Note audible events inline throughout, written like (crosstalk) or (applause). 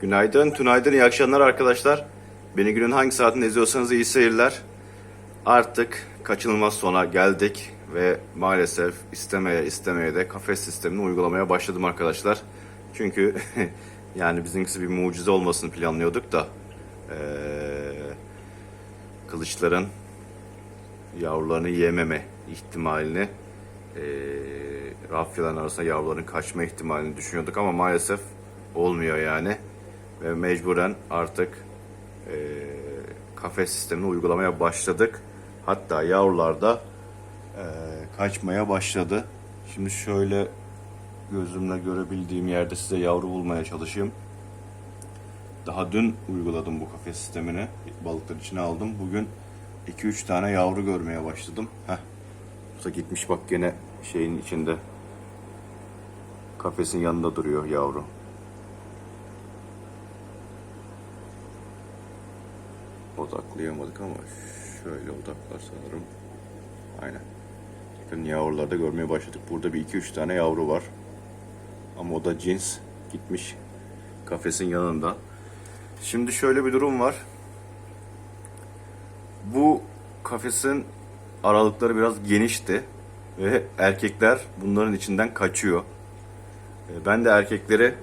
Günaydın, tünaydın, iyi akşamlar arkadaşlar. Beni günün hangi saatinde izliyorsanız iyi seyirler. Artık kaçınılmaz sona geldik ve maalesef istemeye istemeye de kafes sistemini uygulamaya başladım arkadaşlar. Çünkü (laughs) yani bizimkisi bir mucize olmasını planlıyorduk da eee, kılıçların yavrularını yememe ihtimalini eee rafyaların arasında yavruların kaçma ihtimalini düşünüyorduk ama maalesef olmuyor yani. Ve mecburen artık eee kafes sistemini uygulamaya başladık. Hatta yavrular da eee, kaçmaya başladı. Şimdi şöyle gözümle görebildiğim yerde size yavru bulmaya çalışayım. Daha dün uyguladım bu kafes sistemini. Balıklar içine aldım. Bugün 2-3 tane yavru görmeye başladım. Heh. Bu da gitmiş bak gene şeyin içinde. Kafesin yanında duruyor yavru. Odaklayamadık ama şöyle odaklar sanırım. Aynen. Bakın yavrularda görmeye başladık. Burada bir 2-3 tane yavru var. Ama o da cins gitmiş kafesin yanında. Şimdi şöyle bir durum var. Bu kafesin aralıkları biraz genişti ve erkekler bunların içinden kaçıyor. E, Ben de erkekleri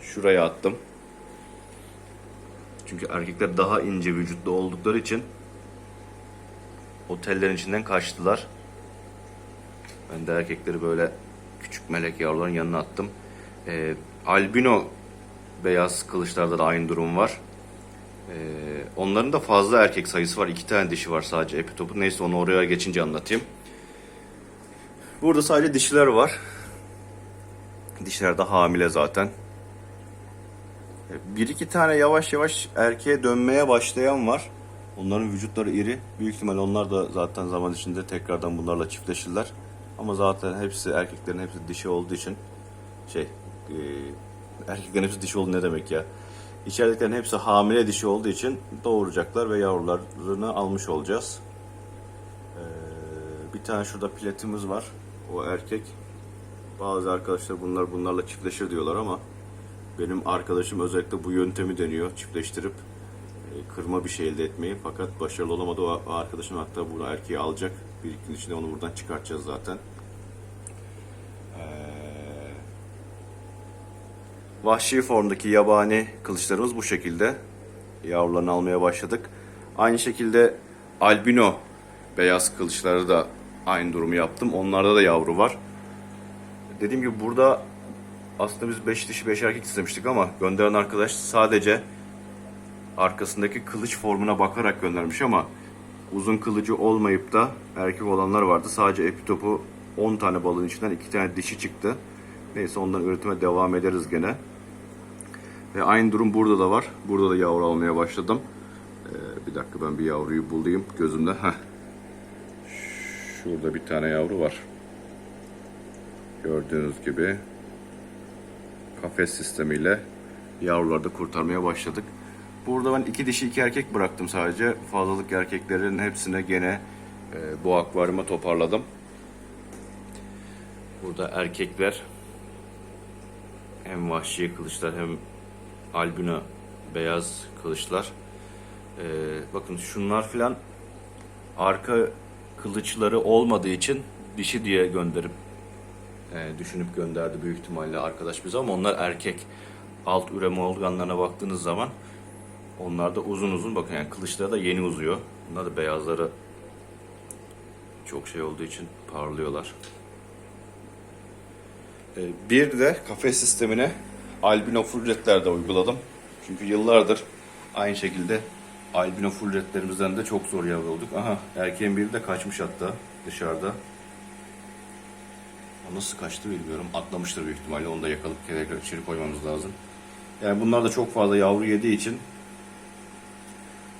şuraya attım. Çünkü erkekler daha ince vücutlu oldukları için o tellerin içinden kaçtılar. Ben de erkekleri böyle küçük melek yavruların yanına attım. Ee, albino beyaz kılıçlarda da aynı durum var. Ee, onların da fazla erkek sayısı var. İki tane dişi var sadece epitopu. Neyse onu oraya geçince anlatayım. Burada sadece dişiler var. Dişiler de hamile zaten. Bir iki tane yavaş yavaş erkeğe dönmeye başlayan var. Onların vücutları iri. Büyük ihtimal onlar da zaten zaman içinde tekrardan bunlarla çiftleşirler. Ama zaten hepsi erkeklerin hepsi dişi olduğu için şey e, erkeklerin hepsi dişi oldu ne demek ya? İçeridekilerin hepsi hamile dişi olduğu için doğuracaklar ve yavrularını almış olacağız. Ee, bir tane şurada piletimiz var. O erkek. Bazı arkadaşlar bunlar bunlarla çiftleşir diyorlar ama benim arkadaşım özellikle bu yöntemi deniyor. Çiftleştirip e, kırma bir şey elde etmeyi. Fakat başarılı olamadı. O arkadaşım hatta bu erkeği alacak. Bir gün içinde onu buradan çıkartacağız zaten. Ee, Vahşi formdaki yabani kılıçlarımız bu şekilde. Yavrularını almaya başladık. Aynı şekilde albino beyaz kılıçları da aynı durumu yaptım. Onlarda da yavru var. Dediğim gibi burada aslında biz 5 dişi 5 erkek istemiştik ama gönderen arkadaş sadece arkasındaki kılıç formuna bakarak göndermiş ama uzun kılıcı olmayıp da erkek olanlar vardı. Sadece epitopu 10 tane balığın içinden 2 tane dişi çıktı. Neyse ondan üretime devam ederiz gene. Ve aynı durum burada da var. Burada da yavru almaya başladım. Ee, bir dakika ben bir yavruyu bulayım gözümde. Heh. Şurada bir tane yavru var. Gördüğünüz gibi kafes sistemiyle yavruları da kurtarmaya başladık. Burada ben iki dişi iki erkek bıraktım sadece. Fazlalık erkeklerin hepsine gene e, bu akvaryuma toparladım. Burada erkekler hem vahşi kılıçlar hem albino beyaz kılıçlar. Ee, bakın şunlar filan arka kılıçları olmadığı için dişi diye gönderip e, düşünüp gönderdi büyük ihtimalle arkadaş bize ama onlar erkek alt üreme organlarına baktığınız zaman onlar da uzun uzun bakın yani kılıçları da yeni uzuyor. Bunlar da beyazları çok şey olduğu için parlıyorlar. Ee, Bir de kafes sistemine albino fulletler de uyguladım. Çünkü yıllardır aynı şekilde albino fulletlerimizden de çok zor yavru olduk. Aha erkeğin biri de kaçmış hatta dışarıda. O nasıl kaçtı bilmiyorum. Atlamıştır büyük ihtimalle. Onu da yakalıp tekrar içeri koymamız lazım. Yani bunlar da çok fazla yavru yediği için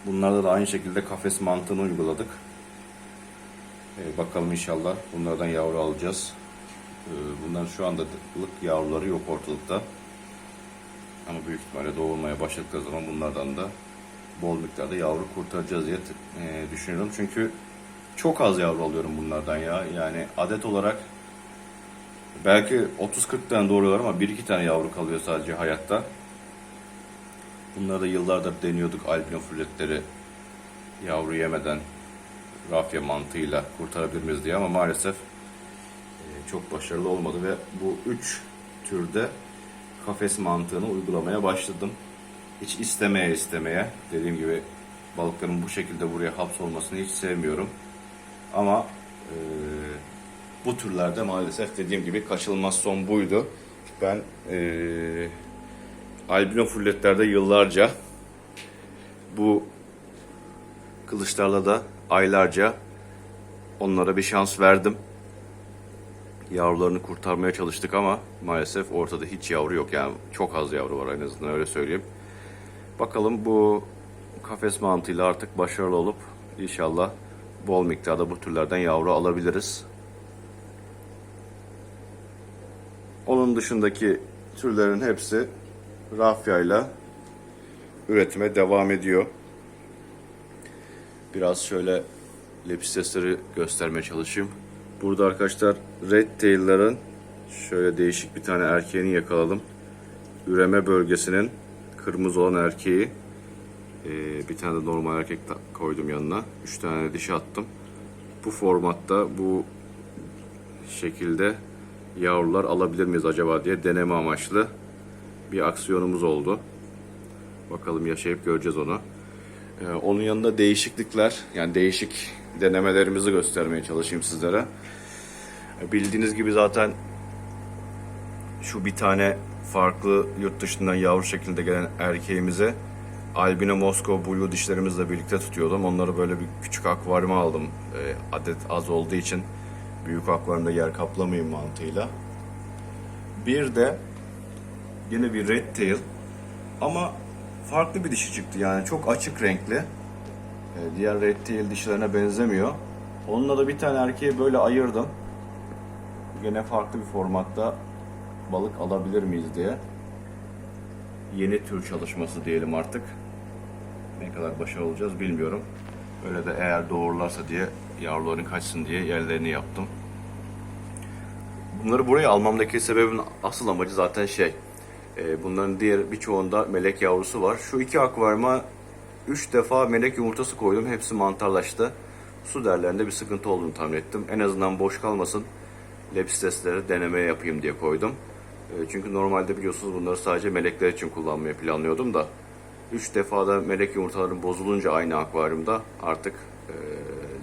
bunlarda da aynı şekilde kafes mantığını uyguladık. Ee, bakalım inşallah bunlardan yavru alacağız. Ee, bunların şu anda lık yavruları yok ortalıkta. Ama büyük ihtimalle doğurmaya başladıkları zaman bunlardan da bol miktarda yavru kurtaracağız diye e, düşünüyorum. Çünkü çok az yavru alıyorum bunlardan ya. Yani adet olarak belki 30-40 tane doğuruyorlar ama 1-2 tane yavru kalıyor sadece hayatta. Bunları da yıllardır deniyorduk albino fulletleri yavru yemeden rafya mantığıyla kurtarabilir diye ama maalesef e, çok başarılı olmadı ve bu üç türde kafes mantığını uygulamaya başladım. Hiç istemeye istemeye dediğim gibi balıkların bu şekilde buraya hapsolmasını hiç sevmiyorum. Ama e, bu türlerde maalesef dediğim gibi kaçılmaz son buydu. Ben e, albino fulletlerde yıllarca bu kılıçlarla da aylarca onlara bir şans verdim. Yavrularını kurtarmaya çalıştık ama maalesef ortada hiç yavru yok. Yani çok az yavru var en azından öyle söyleyeyim. Bakalım bu kafes mantığıyla artık başarılı olup inşallah bol miktarda bu türlerden yavru alabiliriz. Onun dışındaki türlerin hepsi rafyayla üretime devam ediyor. Biraz şöyle lepistesleri göstermeye çalışayım. Burada arkadaşlar red tail'ların şöyle değişik bir tane erkeğini yakaladım. Üreme bölgesinin kırmızı olan erkeği. Ee, bir tane de normal erkek koydum yanına. Üç tane dişi attım. Bu formatta bu şekilde yavrular alabilir miyiz acaba diye deneme amaçlı bir aksiyonumuz oldu. Bakalım yaşayıp göreceğiz onu. Ee, onun yanında değişiklikler, yani değişik denemelerimizi göstermeye çalışayım sizlere. Ee, Bildiğiniz gibi zaten şu bir tane farklı yurt dışından yavru şeklinde gelen erkeğimize albino Moskova blue dişlerimizle birlikte tutuyordum. Onları böyle bir küçük akvaryuma aldım. Ee, adet az olduğu için büyük akvaryumda yer kaplamayayım mantığıyla. Bir de yine bir red tail ama farklı bir dişi çıktı yani çok açık renkli. Ee, diğer red tail dişlerine benzemiyor. Onunla da bir tane erkeği böyle ayırdım. Yine farklı bir formatta balık alabilir miyiz diye. Yeni tür çalışması diyelim artık. Ne kadar başarılı olacağız bilmiyorum. Öyle de eğer doğururlarsa diye yavruların kaçsın diye yerlerini yaptım. Bunları buraya almamdaki sebebin asıl amacı zaten şey. e, bunların diğer birçoğunda melek yavrusu var. Şu iki akvaryuma 3 defa melek yumurtası koydum. Hepsi mantarlaştı. Su derlerinde bir sıkıntı olduğunu tahmin ettim. En azından boş kalmasın. Lepistesleri denemeye yapayım diye koydum. E, çünkü normalde biliyorsunuz bunları sadece melekler için kullanmayı planlıyordum da. 3 defada melek yumurtaların bozulunca aynı akvaryumda artık e,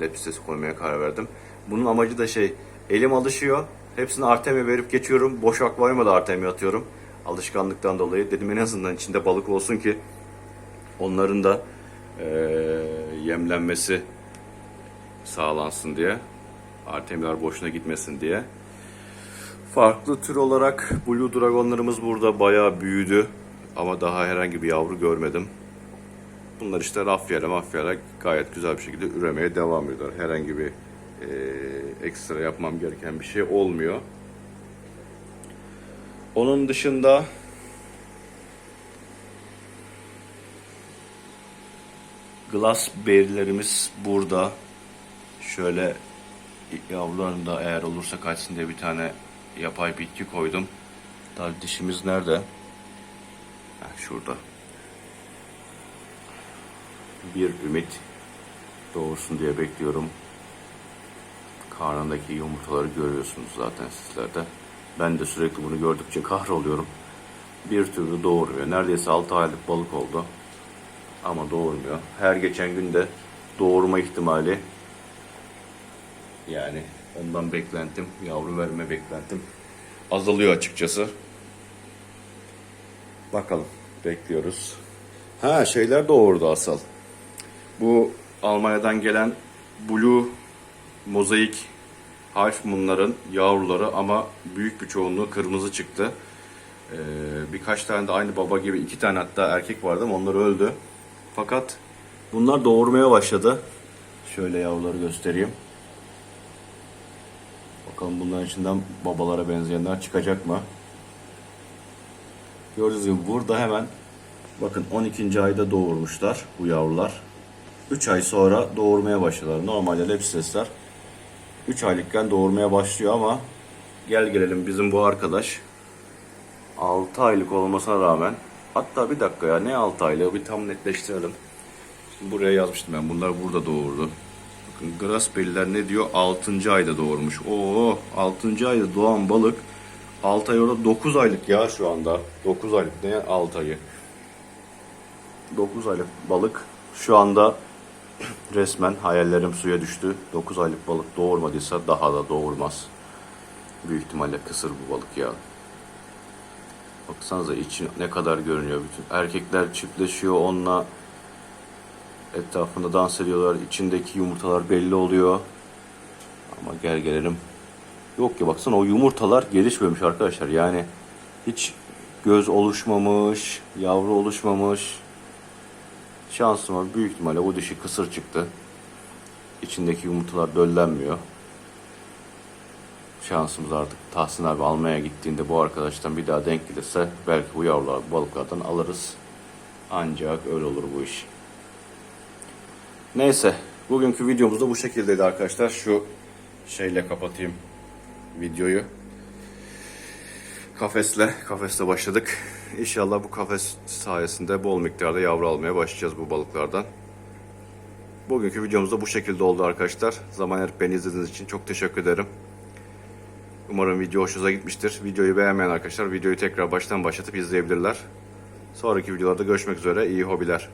lepistesi koymaya karar verdim. Bunun amacı da şey, elim alışıyor. Hepsini Artem'e verip geçiyorum. Boş akvaryuma da Artem'e atıyorum. Alışkanlıktan dolayı dedim en azından içinde balık olsun ki onların da e, yemlenmesi sağlansın diye. Artemler boşuna gitmesin diye. Farklı tür olarak Blue Dragon'larımız burada bayağı büyüdü. Ama daha herhangi bir yavru görmedim. Bunlar işte rafyayla mafyayla gayet güzel bir şekilde üremeye devam ediyorlar. Herhangi bir e, ekstra yapmam gereken bir şey olmuyor. Onun dışında glass berry'lerimiz burada. Şöyle yavrularım da eğer olursa kaçsın diye bir tane yapay bitki koydum. Daha dişimiz nerede? Ha, şurada. Bir ümit doğursun diye bekliyorum. Karnındaki yumurtaları görüyorsunuz zaten sizler de. Ben de sürekli bunu gördükçe kahroluyorum. Bir türlü doğurmuyor. Neredeyse 6 aylık balık oldu. Ama doğurmuyor. Her geçen günde doğurma ihtimali yani ondan beklentim, yavru verme beklentim azalıyor açıkçası. Bakalım. Bekliyoruz. Ha şeyler doğurdu asıl. Bu Almanya'dan gelen Blue mozaik Half Moon'ların yavruları ama büyük bir çoğunluğu kırmızı çıktı. Ee, birkaç tane de aynı baba gibi iki tane hatta erkek vardı ama onlar öldü. Fakat bunlar doğurmaya başladı. Şöyle yavruları göstereyim. Bakalım bunların içinden babalara benzeyenler çıkacak mı? Gördüğünüz gibi burada hemen bakın 12. ayda doğurmuşlar bu yavrular. 3 ay sonra doğurmaya başladılar. Normalde lepsesler 3 aylıkken doğurmaya başlıyor ama gel gelelim bizim bu arkadaş 6 aylık olmasına rağmen Hatta bir dakika ya ne 6 aylığı bir tam netleştirelim. Şimdi buraya yazmıştım ben. Bunlar burada doğurdu. Bakın Grasbelliler ne diyor? 6. ayda doğurmuş. Oo 6. ayda doğan balık 6 ay orada 9 aylık ya şu anda. 9 aylık ne 6 ayı? 9 aylık balık şu anda resmen hayallerim suya düştü. 9 aylık balık doğurmadıysa daha da doğurmaz. Büyük ihtimalle kısır bu balık ya. Baksanıza içi ne kadar görünüyor bütün. Erkekler çiftleşiyor onunla etrafında dans ediyorlar. İçindeki yumurtalar belli oluyor. Ama gel gelelim. Yok ya baksana o yumurtalar gelişmemiş arkadaşlar. Yani hiç göz oluşmamış, yavru oluşmamış. Şansıma büyük ihtimalle o dişi kısır çıktı. İçindeki yumurtalar döllenmiyor. Şansımız artık Tahsin abi almaya gittiğinde bu arkadaştan bir daha denk gelirse belki bu yavrular balıklardan alırız. Ancak öyle olur bu iş. Neyse bugünkü videomuz da bu şekildeydi arkadaşlar. Şu şeyle kapatayım videoyu. Kafesle, kafesle başladık. İnşallah bu kafes sayesinde bol miktarda yavru almaya başlayacağız bu balıklardan. Bugünkü videomuz da bu şekilde oldu arkadaşlar. Zaman ayırıp beni izlediğiniz için çok teşekkür ederim. Umarım video hoşunuza gitmiştir. Videoyu beğenmeyen arkadaşlar videoyu tekrar baştan başlatıp izleyebilirler. Sonraki videolarda görüşmek üzere. İyi hobiler.